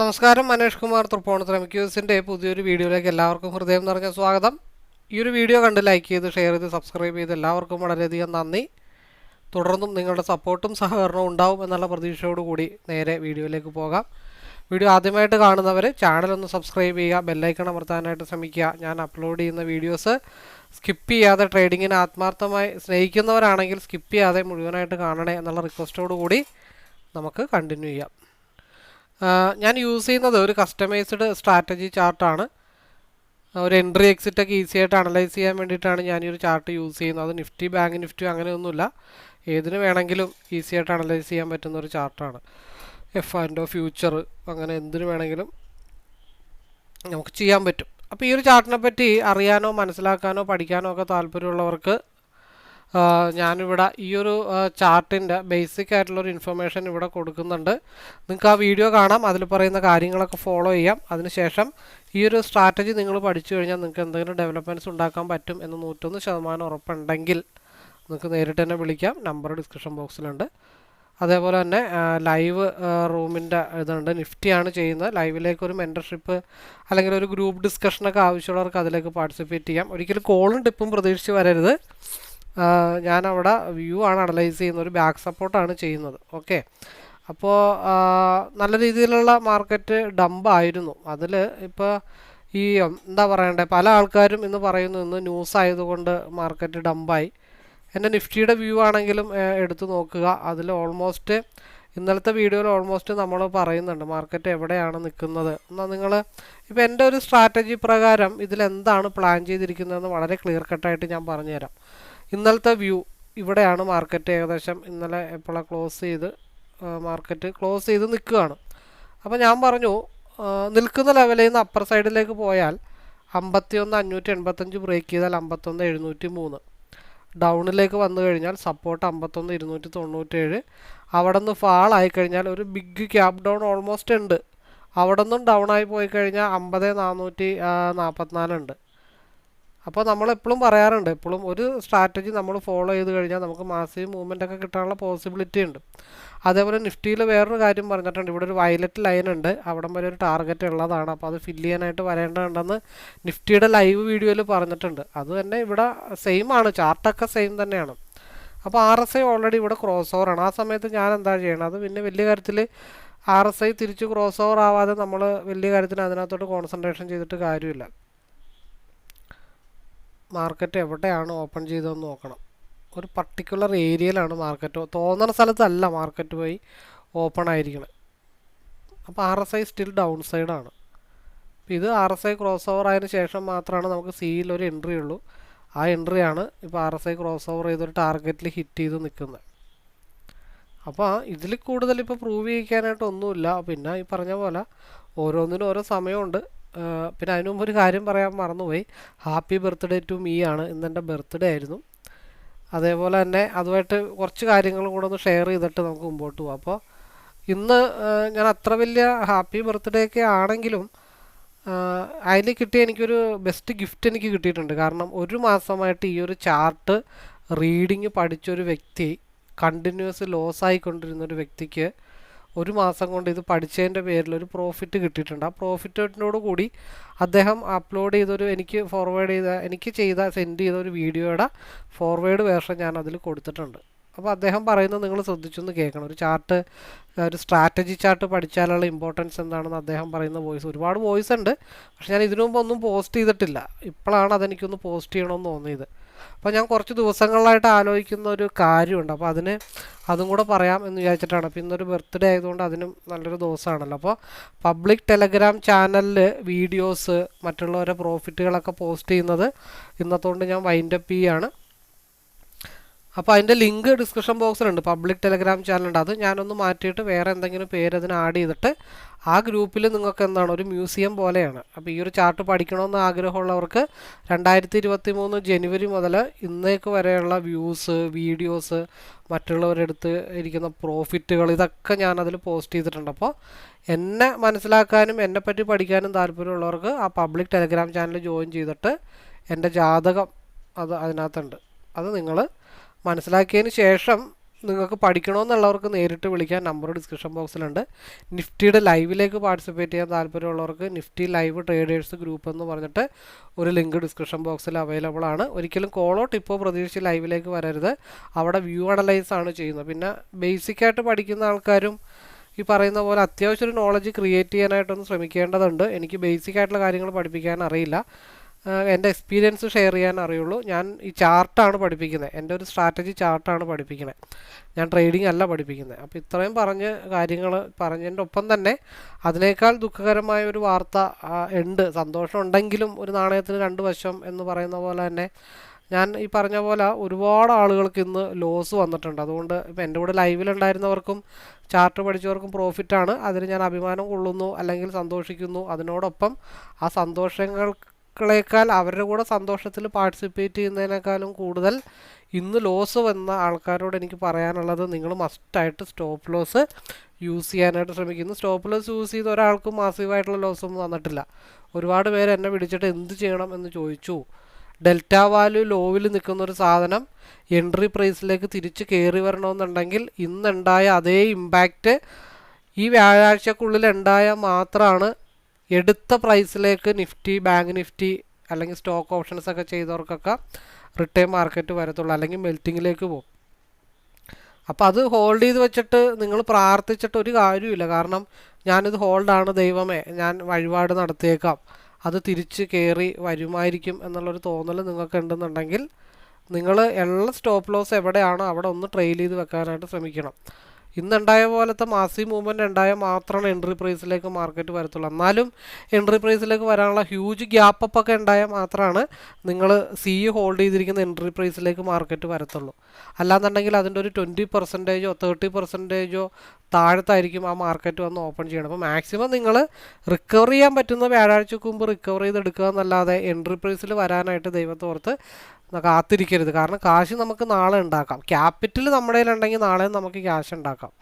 നമസ്കാരം മനേഷ് കുമാർ തൃപ്പോണത്തിൽ എം ക്യൂസിന്റെ പുതിയൊരു വീഡിയോയിലേക്ക് എല്ലാവർക്കും ഹൃദയം നിറഞ്ഞ സ്വാഗതം. ഈ ഒരു വീഡിയോ കണ്ട് ലൈക്ക് ചെയ്ത് ഷെയർ ചെയ്ത് സബ്സ്ക്രൈബ് ചെയ്ത് എല്ലാവർക്കും വളരെയധികം നന്ദി. തുടർന്നും നിങ്ങളുടെ സപ്പോർട്ടും സഹകരണവും ഉണ്ടാവും എന്നുള്ള പ്രതീക്ഷയോടുകൂടി നേരെ വീഡിയോയിലേക്ക് പോകാം. വീഡിയോ ആദ്യമായിട്ട് കാണുന്നവർ ചാനലൊന്ന് സബ്സ്ക്രൈബ് ചെയ്യുക ബെല്ലൈക്കൺ അമർത്താനായിട്ട് ശ്രമിക്കുക. ഞാൻ അപ്ലോഡ് ചെയ്യുന്ന വീഡിയോസ് സ്കിപ്പ് ചെയ്യാതെ ട്രേഡിങ്ങിനെ ആത്മാർത്ഥമായി സ്നേഹിക്കുന്നവരാണെങ്കിൽ സ്കിപ്പ് ചെയ്യാതെ മുഴുവനായിട്ട് കാണണേ എന്നുള്ള റിക്വസ്റ്റോടു കൂടി നമുക്ക് കണ്ടിന്യൂ ചെയ്യാം. ഞാൻ യൂസ് ചെയ്യുന്നത് ഒരു കസ്റ്റമൈസ്ഡ് സ്ട്രാറ്റജി ചാർട്ടാണ് ഒരു എൻട്രി എക്സിറ്റ് ഒക്കെ ഈസി ആയിട്ട് അനലൈസ് ചെയ്യാൻ വേണ്ടിയിട്ടാണ് ഞാൻ ഈ ഒരു ചാർട്ട് യൂസ് ചെയ്യുന്നത്. അത് നിഫ്റ്റി ബാങ്ക് നിഫ്റ്റി അങ്ങനെയൊന്നുമില്ല. ഏതിന് വേണമെങ്കിലും ഈസി ആയിട്ട് അനലൈസ് ചെയ്യാൻ പറ്റുന്ന ഒരു ചാർട്ടാണ് എഫ് ആൻഡോ ഫ്യൂച്ചർ അങ്ങനെ എന്തിനു വേണമെങ്കിലും നമുക്ക് ചെയ്യാൻ പറ്റും. അപ്പോൾ ഈ ഒരു ചാർട്ടിനെ പറ്റി അറിയാനോ മനസ്സിലാക്കാനോ പഠിക്കാനോ ഒക്കെ താല്പര്യമുള്ളവർക്ക് ഞാനിവിടെ ഈ ഒരു ചാർട്ടിന്റെ ബേസിക് ആയിട്ടുള്ളൊരു ഇൻഫർമേഷൻ ഇവിടെ കൊടുക്കുന്നുണ്ട്. നിങ്ങൾക്ക് ആ വീഡിയോ കാണാം. അതിൽ പറയുന്ന കാര്യങ്ങളൊക്കെ ഫോളോ ചെയ്യാം. അതിനുശേഷം ഈ ഒരു സ്ട്രാറ്റജി നിങ്ങൾ പഠിച്ചു കഴിഞ്ഞാൽ നിങ്ങൾക്ക് എന്തെങ്കിലും ഡെവലപ്മെന്റ്സ് ഉണ്ടാക്കാൻ പറ്റും എന്ന് നൂറ്റൊന്ന് ശതമാനം ഉറപ്പുണ്ടെങ്കിൽ നിങ്ങൾക്ക് നേരിട്ട് തന്നെ വിളിക്കാം. നമ്പർ ഡിസ്ക്രിപ്ഷൻ ബോക്സിലുണ്ട് അതേപോലെ തന്നെ ലൈവ് റൂമിന്റെ ഇതുണ്ട്. നിഫ്റ്റിയാണ് ചെയ്യുന്നത്. ലൈവിലേക്ക് ഒരു മെന്റർഷിപ്പ് അല്ലെങ്കിൽ ഒരു ഗ്രൂപ്പ് ഡിസ്കഷനൊക്കെ ആവശ്യമുള്ളവർക്ക് അതിലേക്ക് പാർട്ടിസിപ്പേറ്റ് ചെയ്യാം. ഒരിക്കലും കോളും ടിപ്പും പ്രതീക്ഷിച്ച് വരരുത്. ഞാനവിടെ വ്യൂ ആണ് അനലൈസ് ചെയ്യുന്നത്. ഒരു ബാക്ക് സപ്പോർട്ടാണ് ചെയ്യുന്നത്. ഓക്കെ. അപ്പോൾ നല്ല രീതിയിലുള്ള മാർക്കറ്റ് ഡംപായിരുന്നു അതിൽ ഇപ്പോൾ ഈ എന്താ പറയണ്ടേ പല ആൾക്കാരും ഇന്ന് പറയുന്നു ഇന്ന് ന്യൂസ് ആയതുകൊണ്ട് മാർക്കറ്റ് ഡംപായി എന്റെ നിഫ്റ്റിയുടെ വ്യൂ ആണെങ്കിലും എടുത്തു നോക്കുക. അതിൽ ഓൾമോസ്റ്റ് ഇന്നലത്തെ വീഡിയോയിൽ ഓൾമോസ്റ്റ് നമ്മൾ പറയുന്നുണ്ട് മാർക്കറ്റ് എവിടെയാണ് നിൽക്കുന്നത്. എന്നാൽ നിങ്ങൾ ഇപ്പോൾ എന്റെ ഒരു സ്ട്രാറ്റജി പ്രകാരം ഇതിലെന്താണ് പ്ലാൻ ചെയ്തിരിക്കുന്നതെന്ന് വളരെ ക്ലിയർ കട്ടായിട്ട് ഞാൻ പറഞ്ഞുതരാം. ഇന്നലത്തെ വ്യൂ ഇവിടെയാണ് മാർക്കറ്റ് ഏകദേശം ഇന്നലെ എപ്പോഴാണ് ക്ലോസ് ചെയ്ത് മാർക്കറ്റ് ക്ലോസ് ചെയ്ത് നിൽക്കുകയാണ്. അപ്പോൾ ഞാൻ പറഞ്ഞു നിൽക്കുന്ന ലെവലിൽ നിന്ന് അപ്പർ സൈഡിലേക്ക് പോയാൽ അമ്പത്തിയൊന്ന് അഞ്ഞൂറ്റി എൺപത്തഞ്ച് ബ്രേക്ക് ചെയ്താൽ അമ്പത്തൊന്ന് എഴുന്നൂറ്റി മൂന്ന്. ഡൗണിലേക്ക് വന്നു കഴിഞ്ഞാൽ സപ്പോർട്ട് അമ്പത്തൊന്ന് ഇരുന്നൂറ്റി തൊണ്ണൂറ്റേഴ്. അവിടെ നിന്ന് ഫാൾ ആയി കഴിഞ്ഞാൽ ഒരു ബിഗ് ക്യാപ് ഡൗൺ ഓൾമോസ്റ്റ് ഉണ്ട്. അവിടെ നിന്നും ഡൗൺ ആയി പോയി കഴിഞ്ഞാൽ അമ്പത് നാനൂറ്റി നാൽപ്പത്തിനാലുണ്ട് അപ്പോൾ നമ്മൾ എപ്പോഴും പറയാറുണ്ട് എപ്പോഴും ഒരു സ്ട്രാറ്റജി നമ്മൾ ഫോളോ ചെയ്ത് കഴിഞ്ഞാൽ നമുക്ക് മാസീവ് മൂവ്മെന്റ് ഒക്കെ കിട്ടാനുള്ള പോസിബിലിറ്റി ഉണ്ട്. അതേപോലെ നിഫ്റ്റിയിൽ വേറൊരു കാര്യം പറഞ്ഞിട്ടുണ്ട് ഇവിടെ ഒരു വയലറ്റ് ലൈൻ ഉണ്ട് അവിടെ വരെ ഒരു ടാർഗറ്റ് ഉള്ളതാണ് അപ്പോൾ അത് ഫില്ല് ചെയ്യാനായിട്ട് വരേണ്ടതുണ്ടെന്ന് നിഫ്റ്റിയുടെ ലൈവ് വീഡിയോയിൽ പറഞ്ഞിട്ടുണ്ട്. അത് തന്നെ ഇവിടെ സെയിം ആണ് ചാർട്ടൊക്കെ സെയിം തന്നെയാണ്. അപ്പോൾ ആർ എസ് ഐ ഓൾറെഡി ഇവിടെ ക്രോസ് ആണ്. ആ സമയത്ത് ഞാൻ എന്താ ചെയ്യണം അത് പിന്നെ വലിയ കാര്യത്തിൽ ആർ എസ് ഐ തിരിച്ച് ക്രോസ് ഓവർ ആവാതെ നമ്മൾ വലിയ കാര്യത്തിന് അതിനകത്തോട്ട് കോൺസെൻട്രേഷൻ ചെയ്തിട്ട് കാര്യമില്ല. മാർക്കറ്റ് എവിടെയാണ് ഓപ്പൺ ചെയ്തതെന്ന് നോക്കണം. ഒരു പർട്ടിക്കുലർ ഏരിയയിലാണ് മാർക്കറ്റ്. തോന്നുന്ന സ്ഥലത്തല്ല മാർക്കറ്റ് പോയി ഓപ്പൺ ആയിരിക്കണം. അപ്പോൾ R S I still down സൈഡാണ് അപ്പോൾ ഇത് R S I cross over ആയതിനു ശേഷം മാത്രമാണ് നമുക്ക് സിയിൽ ഒരു എൻട്രി ഉള്ളൂ. ആ എൻട്രിയാണ് ഇപ്പോൾ R S I cross over ചെയ്തൊരു ടാർഗറ്റിൽ ഹിറ്റ് ചെയ്ത് നിൽക്കുന്നത് അപ്പോൾ ഇതിൽ കൂടുതൽ ഇപ്പോൾ പ്രൂവ് ചെയ്യിക്കാനായിട്ട് ഒന്നുമില്ല പിന്നെ ഈ പറഞ്ഞ പോലെ ഓരോന്നിനും ഓരോ സമയമുണ്ട്. പിന്നെ അതിനു മുമ്പ് ഒരു കാര്യം പറയാൻ മറന്നുപോയി. ഹാപ്പി ബർത്ത്ഡേ ടു മീ ആണ് ഇന്ന് എന്റെ ബർത്ത്ഡേ ആയിരുന്നു. അതേപോലെ തന്നെ അതുമായിട്ട് കുറച്ച് കാര്യങ്ങളും കൂടെ ഒന്ന് ഷെയർ ചെയ്തിട്ട് നമുക്ക് മുമ്പോട്ട് പോകാം അപ്പോൾ ഇന്ന് ഞാൻ അത്ര വലിയ ഹാപ്പി ബർത്ത്ഡേ ഒക്കെ ആണെങ്കിലും അതിൽ കിട്ടിയ എനിക്കൊരു ബെസ്റ്റ് ഗിഫ്റ്റ് എനിക്ക് കിട്ടിയിട്ടുണ്ട്. കാരണം ഒരു മാസമായിട്ട് ഈ ഒരു ചാർട്ട് റീഡിങ് പഠിച്ചൊരു വ്യക്തി കണ്ടിന്യൂസ് ലോസ് ആയിക്കൊണ്ടിരുന്ന ഒരു വ്യക്തിക്ക് ഒരു മാസം കൊണ്ട് ഇത് പഠിച്ചതിന്റെ പേരിൽ ഒരു പ്രോഫിറ്റ് കിട്ടിയിട്ടുണ്ട്. ആ പ്രോഫിറ്റിനോട് കൂടി അദ്ദേഹം അപ്ലോഡ് ചെയ്തൊരു എനിക്ക് ഫോർവേഡ് ചെയ്ത എനിക്ക് ചെയ്ത സെൻഡ് ചെയ്ത ഒരു വീഡിയോയുടെ ഫോർവേഡ് വേർഷൻ ഞാൻ അതിൽ കൊടുത്തിട്ടുണ്ട്. അപ്പോൾ അദ്ദേഹം പറയുന്നത് നിങ്ങൾ ശ്രദ്ധിച്ചൊന്ന് കേൾക്കണം. ഒരു ചാർട്ട് ഒരു സ്ട്രാറ്റജി ചാർട്ട് പഠിച്ചാലുള്ള ഇമ്പോർട്ടൻസ് എന്താണെന്ന് അദ്ദേഹം പറയുന്ന വോയിസ് ഒരുപാട് വോയിസ് ഉണ്ട്. പക്ഷെ ഞാൻ ഇതിനു മുമ്പ് ഒന്നും പോസ്റ്റ് ചെയ്തിട്ടില്ല. ഇപ്പോഴാണ് അതെനിക്കൊന്ന് പോസ്റ്റ് ചെയ്യണമെന്ന് തോന്നിയത്. അപ്പോൾ ഞാൻ കുറച്ച് ദിവസങ്ങളിലായിട്ട് ആലോചിക്കുന്ന ഒരു കാര്യമുണ്ട്. അപ്പോൾ അതിന് അതും കൂടെ പറയാം എന്ന് വിചാരിച്ചിട്ടാണ്. അപ്പോൾ ഇന്നൊരു ബർത്ത്ഡേ ആയതുകൊണ്ട് അതിനും നല്ലൊരു ദിവസമാണല്ലോ. അപ്പോൾ പബ്ലിക് ടെലഗ്രാം ചാനലിൽ വീഡിയോസ് മറ്റുള്ളവരെ പ്രോഫിറ്റുകളൊക്കെ പോസ്റ്റ് ചെയ്യുന്നത് ഇന്നത്തോണ്ട് ഞാൻ വൈൻഡപ്പ് ചെയ്യാണ്. അപ്പോൾ അതിന്റെ ലിങ്ക് ഡിസ്ക്രിപ്ഷൻ ബോക്സിലുണ്ട് പബ്ലിക് ടെലഗ്രാം ചാനലുണ്ട്. അത് ഞാനൊന്ന് മാറ്റിയിട്ട് വേറെ എന്തെങ്കിലും പേര് അതിന് ആഡ് ചെയ്തിട്ട് ആ ഗ്രൂപ്പിൽ നിങ്ങൾക്ക് എന്താണ് ഒരു മ്യൂസിയം പോലെയാണ്. അപ്പോൾ ഈ ഒരു ചാർട്ട് പഠിക്കണമെന്ന് ആഗ്രഹമുള്ളവർക്ക് രണ്ടായിരത്തി ഇരുപത്തി മൂന്ന് ജനുവരി മുതൽ ഇന്നേക്ക് വരെയുള്ള വ്യൂസ് വീഡിയോസ് മറ്റുള്ളവരെടുത്ത് ഇരിക്കുന്ന പ്രോഫിറ്റുകൾ ഇതൊക്കെ ഞാൻ അതിൽ പോസ്റ്റ് ചെയ്തിട്ടുണ്ട്. അപ്പോൾ എന്നെ മനസ്സിലാക്കാനും എന്നെപ്പറ്റി പഠിക്കാനും താല്പര്യമുള്ളവർക്ക് ആ പബ്ലിക് ടെലഗ്രാം ചാനൽ ജോയിൻ ചെയ്തിട്ട് എന്റെ ജാതകം അത് അതിനകത്തുണ്ട്. അത് നിങ്ങൾ മനസ്സിലാക്കിയതിന് ശേഷം നിങ്ങൾക്ക് പഠിക്കണമെന്നുള്ളവർക്ക് നേരിട്ട് വിളിക്കാൻ നമ്പർ ഡിസ്ക്രിപ്ഷൻ ബോക്സിലുണ്ട്. നിഫ്റ്റിയുടെ ലൈവിലേക്ക് പാർട്ടിസിപ്പേറ്റ് ചെയ്യാൻ താല്പര്യമുള്ളവർക്ക് നിഫ്റ്റി ലൈവ് ട്രേഡേഴ്സ് ഗ്രൂപ്പ് എന്ന് പറഞ്ഞിട്ട് ഒരു ലിങ്ക് ഡിസ്ക്രിപ്ഷൻ ബോക്സിൽ അവൈലബിൾ ആണ്. ഒരിക്കലും കോളോ ടിപ്പോ പ്രതീക്ഷിച്ച് ലൈവിലേക്ക് വരരുത്. അവിടെ വ്യൂ അനലൈസ് ആണ് ചെയ്യുന്നത്. പിന്നെ ബേസിക്കായിട്ട് പഠിക്കുന്ന ആൾക്കാരും ഈ പറയുന്ന പോലെ അത്യാവശ്യം ഒരു നോളജ് ക്രിയേറ്റ് ചെയ്യാനായിട്ടൊന്ന് ശ്രമിക്കേണ്ടതുണ്ട്. എനിക്ക് ബേസിക് ആയിട്ടുള്ള കാര്യങ്ങൾ പഠിപ്പിക്കാൻ അറിയില്ല. എന്റെ എക്സ്പീരിയൻസ് ഷെയർ ചെയ്യാൻ അറിയുള്ളൂ. ഞാൻ ഈ ചാർട്ടാണ് പഠിപ്പിക്കുന്നത് എന്റെ ഒരു സ്ട്രാറ്റജി ചാർട്ടാണ് പഠിപ്പിക്കുന്നത് ഞാൻ ട്രേഡിംഗ് അല്ല പഠിപ്പിക്കുന്നത് അപ്പോൾ ഇത്രയും പറഞ്ഞ് കാര്യങ്ങൾ പറഞ്ഞതിന്റെ ഒപ്പം തന്നെ അതിനേക്കാൾ ദുഃഖകരമായ ഒരു വാർത്ത ഉണ്ട്. സന്തോഷം ഉണ്ടെങ്കിലും ഒരു നാണയത്തിന് രണ്ട് വശം എന്ന് പറയുന്ന പോലെ തന്നെ ഞാൻ ഈ പറഞ്ഞ പോലെ ഒരുപാട് ആളുകൾക്ക് ഇന്ന് ലോസ് വന്നിട്ടുണ്ട്. അതുകൊണ്ട് ഇപ്പം എന്റെ കൂടെ ലൈവിലുണ്ടായിരുന്നവർക്കും ചാർട്ട് പഠിച്ചവർക്കും പ്രോഫിറ്റാണ് അതിന് ഞാൻ അഭിമാനം കൊള്ളുന്നു അല്ലെങ്കിൽ സന്തോഷിക്കുന്നു. അതിനോടൊപ്പം ആ സന്തോഷങ്ങളേക്കാൾ അവരുടെ കൂടെ സന്തോഷത്തിൽ പാർട്ടിസിപ്പേറ്റ് ചെയ്യുന്നതിനേക്കാളും കൂടുതൽ ഇന്ന് ലോസ് വന്ന ആൾക്കാരോട് എനിക്ക് പറയാനുള്ളത് നിങ്ങൾ മസ്റ്റായിട്ട് സ്റ്റോപ്പ് ലോസ് യൂസ് ചെയ്യാനായിട്ട് ശ്രമിക്കുന്നു സ്റ്റോപ്പ് ലോസ് യൂസ് ചെയ്ത ഒരാൾക്കും മാസീവായിട്ടുള്ള ലോസ് ഒന്നും വന്നിട്ടില്ല. ഒരുപാട് പേര് എന്നെ പിടിച്ചിട്ട് എന്ത് ചെയ്യണം എന്ന് ചോദിച്ചു. ഡെൽറ്റ വാല്യൂ ലോവിൽ നിൽക്കുന്ന ഒരു സാധനം എൻട്രി പ്രൈസിലേക്ക് തിരിച്ച് കയറി വരണമെന്നുണ്ടെങ്കിൽ ഇന്നുണ്ടായ അതേ ഇമ്പാക്റ്റ് ഈ വ്യാഴാഴ്ചക്കുള്ളിൽ ഉണ്ടായാൽ മാത്രമാണ് എടുത്ത പ്രൈസിലേക്ക് നിഫ്റ്റി ബാങ്ക് നിഫ്റ്റി അല്ലെങ്കിൽ സ്റ്റോക്ക് ഓപ്ഷൻസ് ഒക്കെ ചെയ്തവർക്കൊക്കെ റിട്ടേൺ മാർക്കറ്റ് വരത്തുള്ളൂ. അല്ലെങ്കിൽ മെൽറ്റിങ്ങിലേക്ക് പോകും. അപ്പോൾ അത് ഹോൾഡ് ചെയ്ത് വെച്ചിട്ട് നിങ്ങൾ പ്രാർത്ഥിച്ചിട്ട് ഒരു കാര്യമില്ല കാരണം ഞാനിത് ഹോൾഡാണ് ദൈവമേ. ഞാൻ വഴിപാട് നടത്തിയേക്കാം. അത് തിരിച്ച് കയറി വരുമായിരിക്കും എന്നുള്ളൊരു തോന്നൽ നിങ്ങൾക്ക് ഉണ്ടെന്നുണ്ടെങ്കിൽ നിങ്ങൾ എല്ലാ സ്റ്റോപ്പ് ലോസ് എവിടെയാണോ അവിടെ ഒന്ന് ട്രെയിൽ ചെയ്ത് വെക്കാനായിട്ട് ശ്രമിക്കണം. ഇന്നുണ്ടായ പോലത്തെ മാസി മൂവ്മെന്റ് ഉണ്ടായാൽ മാത്രമാണ് എൻട്രി പ്രൈസിലേക്ക് മാർക്കറ്റ് വരത്തുള്ളൂ. എന്നാലും എൻട്രി പ്രൈസിലേക്ക് വരാനുള്ള ഹ്യൂജ് ഗ്യാപ്പ് അപ്പ് ഒക്കെ ഉണ്ടായാൽ മാത്രമാണ് നിങ്ങൾ സി ഹോൾഡ് ചെയ്തിരിക്കുന്ന എൻട്രി പ്രൈസിലേക്ക് മാർക്കറ്റ് വരത്തുള്ളൂ. അല്ലാന്നുണ്ടെങ്കിൽ അതിന്റെ ഒരു ട്വന്റി പെർസെന്റേജോ തേർട്ടി പെർസെന്റേജോ താഴത്തായിരിക്കും ആ മാർക്കറ്റ് വന്ന് ഓപ്പൺ ചെയ്യണം. അപ്പോൾ മാക്സിമം നിങ്ങൾ റിക്കവർ ചെയ്യാൻ പറ്റുന്ന വ്യാഴാഴ്ചക്ക് മുമ്പ് റിക്കവർ ചെയ്തെടുക്കുക എന്നല്ലാതെ എൻട്രി പ്രൈസിൽ വരാനായിട്ട് ദൈവത്തോർത്ത് കാത്തിരിക്കരുത്. കാരണം കാശ് നമുക്ക് നാളെ ഉണ്ടാക്കാം. ക്യാപിറ്റൽ നമ്മുടെ കയ്യിലുണ്ടെങ്കിൽ നാളെ നമുക്ക് ക്യാഷ് ഉണ്ടാക്കാം.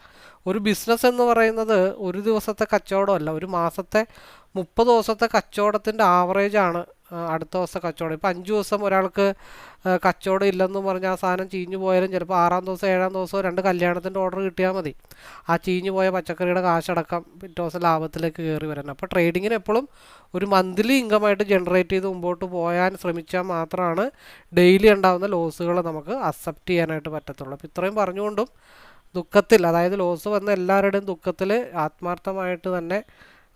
ഒരു ബിസിനസ് എന്ന് പറയുന്നത് ഒരു ദിവസത്തെ കച്ചവടമല്ല. ഒരു മാസത്തെ മുപ്പത് ദിവസത്തെ കച്ചവടത്തിന്റെ ആവറേജാണ് അടുത്ത ദിവസത്തെ കച്ചവടം. ഇപ്പോൾ അഞ്ച് ദിവസം ഒരാൾക്ക് കച്ചവടം ഇല്ലെന്ന് പറഞ്ഞ് ആ സാധനം ചീഞ്ഞു പോയാലും ചിലപ്പോൾ ആറാം ദിവസം ഏഴാം ദിവസം രണ്ട് കല്യാണത്തിന്റെ ഓർഡർ കിട്ടിയാൽ മതി. ആ ചീഞ്ഞു പോയ പച്ചക്കറിയുടെ കാശടക്കം പിറ്റേ ദിവസം ലാഭത്തിലേക്ക് കയറി വരണം അപ്പോൾ ട്രേഡിങ്ങിന് എപ്പോഴും ഒരു മന്ത്ലി ഇൻകമായിട്ട് ജനറേറ്റ് ചെയ്ത് മുമ്പോട്ട് പോയാൻ ശ്രമിച്ചാൽ മാത്രമാണ് ഡെയിലി ഉണ്ടാകുന്ന ലോസുകൾ നമുക്ക് അക്സെപ്റ്റ് ചെയ്യാനായിട്ട് പറ്റത്തുള്ളൂ. അപ്പോൾ ഇത്രയും പറഞ്ഞുകൊണ്ടും ദുഃഖത്തിൽ അതായത് ലോസ് വന്ന എല്ലാവരുടെയും ദുഃഖത്തിൽ ആത്മാർത്ഥമായിട്ട് തന്നെ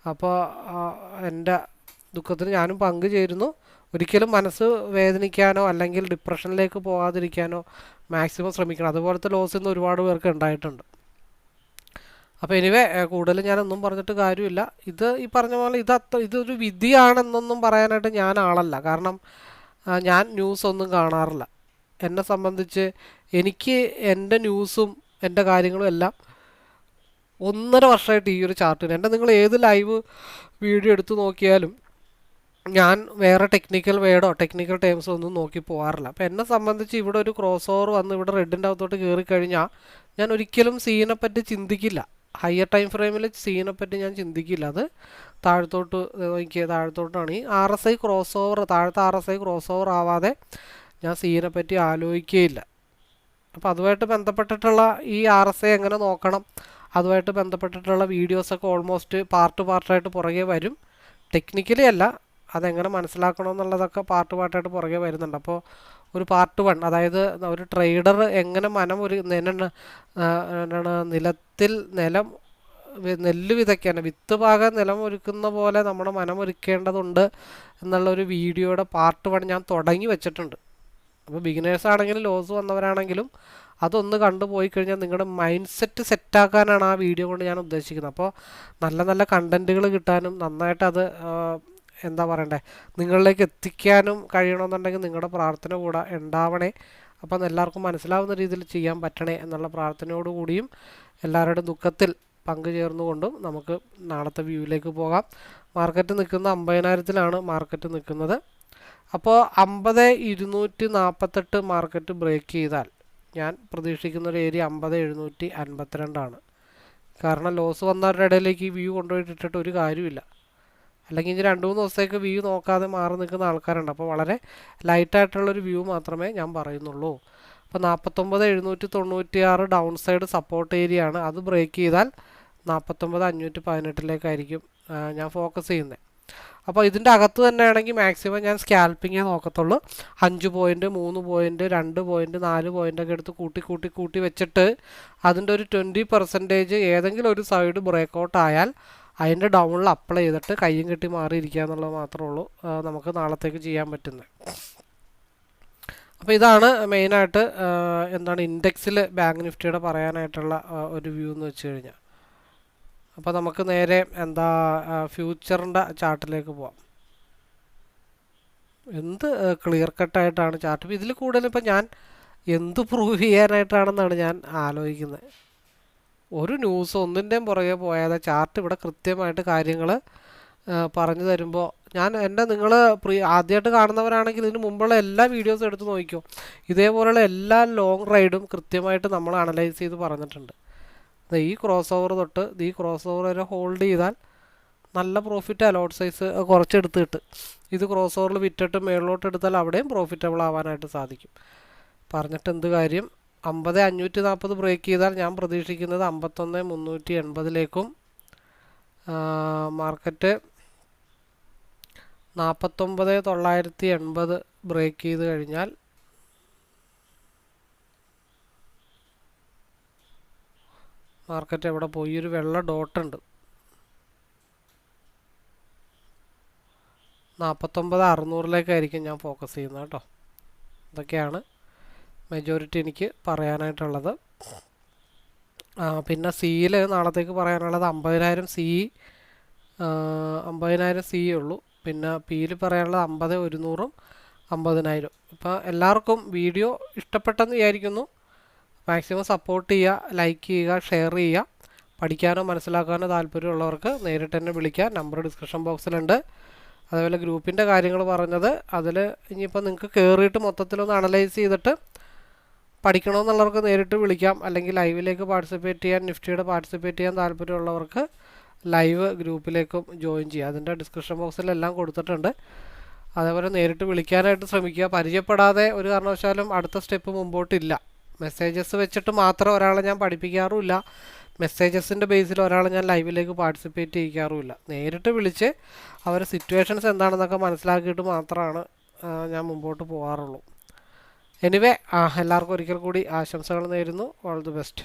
അപ്പോൾ എന്റെ ദുഃഖത്തിന് ഞാനും പങ്കുചേരുന്നു. ഒരിക്കലും മനസ്സ് വേദനിക്കാനോ അല്ലെങ്കിൽ ഡിപ്രഷനിലേക്ക് പോകാതിരിക്കാനോ മാക്സിമം ശ്രമിക്കണം. അതുപോലത്തെ ലോസ് ഇന്ന് ഒരുപാട് പേർക്ക് ഉണ്ടായിട്ടുണ്ട്. അപ്പോൾ എനിവേ കൂടുതൽ ഞാനൊന്നും പറഞ്ഞിട്ട് കാര്യമില്ല. ഇത് ഈ പറഞ്ഞ പോലെ ഇത് അത്ര ഇതൊരു വിധിയാണെന്നൊന്നും പറയാനായിട്ട് ഞാൻ ആളല്ല. കാരണം ഞാൻ ന്യൂസ് ഒന്നും കാണാറില്ല. എന്നെ സംബന്ധിച്ച് എനിക്ക് എന്റെ ന്യൂസും എന്റെ കാര്യങ്ങളും എല്ലാം ഒന്നര വർഷമായിട്ട് ഈ ഒരു ചാർട്ടിന് എന്റെ നിങ്ങൾ ഏത് ലൈവ് വീഡിയോ എടുത്ത് നോക്കിയാലും ഞാൻ വേറെ ടെക്നിക്കൽ വേഡോ ടെക്നിക്കൽ ടേംസോ ഒന്നും നോക്കി പോകാറില്ല അപ്പോൾ എന്നെ സംബന്ധിച്ച് ഇവിടെ ഒരു ക്രോസ് ഓവർ വന്ന് ഇവിടെ റെഡിന്റെ അകത്തോട്ട് കയറി കഴിഞ്ഞാൽ ഞാൻ ഒരിക്കലും സീനെ പറ്റി ചിന്തിക്കില്ല. ഹയർ ടൈം ഫ്രെയിമിൽ സീനെ പറ്റി ഞാൻ ചിന്തിക്കില്ല. അത് താഴത്തോട്ട് നോക്കിയ താഴത്തോട്ടാണ്. ഈ R S I cross over താഴത്തെ R S I cross over ആവാതെ ഞാൻ സീനെ പറ്റി ആലോചിക്കുകയില്ല അപ്പോൾ അതുമായിട്ട് ബന്ധപ്പെട്ടിട്ടുള്ള ഈ ആർ എസ് ഐ എങ്ങനെ നോക്കണം? അതുമായിട്ട് ബന്ധപ്പെട്ടിട്ടുള്ള വീഡിയോസൊക്കെ ഓൾമോസ്റ്റ് പാർട്ട് പാർട്ടായിട്ട് പുറകെ വരും. ടെക്നിക്കലി അല്ല അതെങ്ങനെ മനസ്സിലാക്കണം എന്നുള്ളതൊക്കെ പാർട്ട് പാർട്ടായിട്ട് പുറകെ വരുന്നുണ്ട്. അപ്പോൾ ഒരു പാർട്ട് വൺ അതായത് ഒരു ട്രേഡർ എങ്ങനെ മനം ഒരു എന്താണ് നിലത്തിൽ നിലം നെല്ല് വിതയ്ക്കാൻ വിത്ത് പാകാൻ നിലം ഒരുക്കുന്ന പോലെ നമ്മുടെ മനം ഒരുക്കേണ്ടതുണ്ട് എന്നുള്ളൊരു വീഡിയോയുടെ പാർട്ട് വൺ ഞാൻ തുടങ്ങി വെച്ചിട്ടുണ്ട്. അപ്പോൾ ബിഗിനേഴ്സ് ആണെങ്കിലും ലോസ് വന്നവരാണെങ്കിലും അതൊന്ന് കണ്ടുപോയി കഴിഞ്ഞാൽ നിങ്ങളുടെ മൈൻഡ് സെറ്റ് സെറ്റാക്കാനാണ് ആ വീഡിയോ കൊണ്ട് ഞാൻ ഉദ്ദേശിക്കുന്നത്. അപ്പോൾ നല്ല നല്ല കണ്ടന്റുകൾ കിട്ടാനും നന്നായിട്ട് അത് എന്താ പറയണ്ടേ? നിങ്ങളിലേക്ക് എത്തിക്കാനും കഴിയണമെന്നുണ്ടെങ്കിൽ നിങ്ങളുടെ പ്രാർത്ഥന കൂടെ ഉണ്ടാവണേ. അപ്പം എല്ലാവർക്കും മനസ്സിലാവുന്ന രീതിയിൽ ചെയ്യാൻ പറ്റണേ എന്നുള്ള പ്രാർത്ഥനയോടുകൂടിയും എല്ലാവരുടെയും ദുഃഖത്തിൽ പങ്കുചേർന്നുകൊണ്ടും നമുക്ക് നാളത്തെ വ്യൂവിലേക്ക് പോകാം. മാർക്കറ്റ് നിൽക്കുന്ന അമ്പതിനായിരത്തിലാണ് മാർക്കറ്റ് നിൽക്കുന്നത്. അപ്പോൾ അമ്പത് ഇരുന്നൂറ്റി നാൽപ്പത്തെട്ട് മാർക്കറ്റ് ബ്രേക്ക് ചെയ്താൽ ഞാൻ പ്രതീക്ഷിക്കുന്ന ഒരു ഏരിയ അമ്പത് എഴുന്നൂറ്റി അൻപത്തിരണ്ടാണ്. കാരണം ലോസ് വന്നവരുടെ ഇടയിലേക്ക് ഈ വ്യൂ കൊണ്ടുപോയിട്ടിട്ടിട്ട് ഒരു കാര്യമില്ല അല്ലെങ്കിൽ ഇനി രണ്ട് മൂന്ന് ദിവസത്തേക്ക് വ്യൂ നോക്കാതെ മാറി നിൽക്കുന്ന ആൾക്കാരുണ്ട്. അപ്പോൾ വളരെ ലൈറ്റായിട്ടുള്ളൊരു വ്യൂ മാത്രമേ ഞാൻ പറയുന്നുള്ളൂ. അപ്പോൾ നാൽപ്പത്തൊമ്പത് എഴുന്നൂറ്റി തൊണ്ണൂറ്റി ആറ് ഡൗൺ സൈഡ് സപ്പോർട്ട് ഏരിയ ആണ്. അത് ബ്രേക്ക് ചെയ്താൽ നാൽപ്പത്തൊമ്പത് അഞ്ഞൂറ്റി പതിനെട്ടിലേക്കായിരിക്കും ഞാൻ ഫോക്കസ് ചെയ്യുന്നത്. അപ്പോൾ ഇതിന്റെ അകത്ത് തന്നെയാണെങ്കിൽ മാക്സിമം ഞാൻ സ്കാൽപ്പിങ്ങേ നോക്കത്തുള്ളൂ. അഞ്ച് പോയിന്റ് മൂന്ന് പോയിന്റ് രണ്ട് പോയിന്റ് നാല് പോയിന്റ് ഒക്കെ എടുത്ത് കൂട്ടി കൂട്ടി കൂട്ടി വെച്ചിട്ട് അതിന്റെ ഒരു ട്വന്റി പെർസെന്റേജ് ഏതെങ്കിലും ഒരു സൈഡ് ബ്രേക്ക് ഔട്ട് ആയാൽ അതിന്റെ ഡൗണിൽ അപ്ലൈ ചെയ്തിട്ട് കയ്യും കെട്ടി മാറിയിരിക്കുക എന്നുള്ളത് മാത്രമേ ഉള്ളൂ. നമുക്ക് നാളത്തേക്ക് ചെയ്യാൻ പറ്റുന്നത്. അപ്പോൾ ഇതാണ് മെയിനായിട്ട് എന്താണ് ഇൻഡെക്സിൽ ബാങ്ക് നിഫ്റ്റിയുടെ പറയാനായിട്ടുള്ള ഒരു വ്യൂ എന്ന് വെച്ച് കഴിഞ്ഞാൽ. അപ്പോൾ നമുക്ക് നേരെ എന്താ ഫ്യൂച്ചറിന്റെ ചാർട്ടിലേക്ക് പോവാം. എന്ത് ക്ലിയർ കട്ടായിട്ടാണ് ചാർട്ട്? ഇതിൽ കൂടുതലിപ്പോൾ ഞാൻ എന്ത് പ്രൂവ് ചെയ്യാനായിട്ടാണെന്നാണ് ഞാൻ ആലോചിക്കുന്നത്. ഒരു ന്യൂസ് ഒന്നിന്റെയും പുറകെ പോയാതെ ചാർട്ട് ഇവിടെ കൃത്യമായിട്ട് കാര്യങ്ങൾ പറഞ്ഞു തരുമ്പോൾ ഞാൻ എന്റെ നിങ്ങൾ പ്രീ ആദ്യമായിട്ട് കാണുന്നവരാണെങ്കിൽ ഇതിന് മുമ്പുള്ള എല്ലാ വീഡിയോസും എടുത്ത് നോക്കിക്കോ. ഇതേപോലെയുള്ള എല്ലാ ലോങ് റൈഡും കൃത്യമായിട്ട് നമ്മൾ അനലൈസ് ചെയ്ത് പറഞ്ഞിട്ടുണ്ട്. ഈ ക്രോസ് ഓവർ തൊട്ട് ഈ ക്രോസ് ഓവർ വരെ ഹോൾഡ് ചെയ്താൽ നല്ല പ്രോഫിറ്റ് അലോട്ട് സൈസ് കുറച്ചെടുത്ത് ഇത് ക്രോസ് ഓവറിൽ വിറ്റിട്ട് മേളിലോട്ട് എടുത്താൽ അവിടെയും പ്രോഫിറ്റബിൾ ആവാനായിട്ട് സാധിക്കും. പറഞ്ഞിട്ട് എന്ത് കാര്യം? അമ്പത് അഞ്ഞൂറ്റി നാൽപ്പത് ബ്രേക്ക് ചെയ്താൽ ഞാൻ പ്രതീക്ഷിക്കുന്നത് അമ്പത്തൊന്ന് മുന്നൂറ്റി എൺപതിലേക്കും മാർക്കറ്റ് നാൽപ്പത്തൊമ്പത് തൊള്ളായിരത്തി എൺപത് ബ്രേക്ക് ചെയ്ത് കഴിഞ്ഞാൽ മാർക്കറ്റ് എവിടെ പോയി? ഒരു വെള്ള ഡോട്ട് ഉണ്ട്. നാൽപ്പത്തൊമ്പത് അറുന്നൂറിലേക്കായിരിക്കും ഞാൻ ഫോക്കസ് ചെയ്യുന്നത് കേട്ടോ. ഇതൊക്കെയാണ് മെജോറിറ്റി എനിക്ക് പറയാനായിട്ടുള്ളത്. പിന്നെ സിയിൽ നാളത്തേക്ക് പറയാനുള്ളത് അമ്പതിനായിരം സി അമ്പതിനായിരം സി ഉള്ളൂ. പിന്നെ പിയിൽ പറയാനുള്ളത് അമ്പത് ഒരുന്നൂറും അമ്പതിനായിരം. ഇപ്പോൾ എല്ലാവർക്കും വീഡിയോ ഇഷ്ടപ്പെട്ടെന്ന് വിചാരിക്കുന്നു. മാക്സിമം സപ്പോർട്ട് ചെയ്യുക ലൈക്ക് ചെയ്യുക ഷെയർ ചെയ്യുക. പഠിക്കാനോ മനസ്സിലാക്കാനോ താല്പര്യമുള്ളവർക്ക് നേരിട്ട് തന്നെ വിളിക്കാം. നമ്പർ ഡിസ്ക്രിപ്ഷൻ ബോക്സിലുണ്ട് അതേപോലെ ഗ്രൂപ്പിന്റെ കാര്യങ്ങൾ പറഞ്ഞത്. അതിൽ ഇനിയിപ്പോൾ നിങ്ങൾക്ക് കയറിയിട്ട് മൊത്തത്തിലൊന്ന് അനലൈസ് ചെയ്തിട്ട് പഠിക്കണമെന്നുള്ളവർക്ക് നേരിട്ട് വിളിക്കാം. അല്ലെങ്കിൽ ലൈവിലേക്ക് പാർട്ടിസിപ്പേറ്റ് ചെയ്യാൻ നിഫ്റ്റിയുടെ പാർട്ടിസിപ്പേറ്റ് ചെയ്യാൻ താല്പര്യമുള്ളവർക്ക് ലൈവ് ഗ്രൂപ്പിലേക്കും ജോയിൻ ചെയ്യാം അതിന്റെ ഡിസ്ക്രിപ്ഷൻ ബോക്സിലെല്ലാം കൊടുത്തിട്ടുണ്ട്. അതേപോലെ നേരിട്ട് വിളിക്കാനായിട്ട് ശ്രമിക്കുക. പരിചയപ്പെടാതെ ഒരു കാരണവശാലും അടുത്ത സ്റ്റെപ്പ് മുമ്പോട്ടില്ല. മെസ്സേജസ് വെച്ചിട്ട് മാത്രം ഒരാളെ ഞാൻ പഠിപ്പിക്കാറുമില്ല. മെസ്സേജസിന്റെ ബേസിൽ ഒരാളെ ഞാൻ ലൈവിലേക്ക് പാർട്ടിസിപ്പേറ്റ് ചെയ്യിക്കാറുമില്ല. നേരിട്ട് വിളിച്ച് അവരുടെ സിറ്റുവേഷൻസ് എന്താണെന്നൊക്കെ മനസ്സിലാക്കിയിട്ട് മാത്രമാണ് ഞാൻ മുമ്പോട്ട് പോകാറുള്ളൂ. എനിവേ എല്ലാവർക്കും ഒരിക്കൽ കൂടി ആശംസകൾ നേരുന്നു. All the best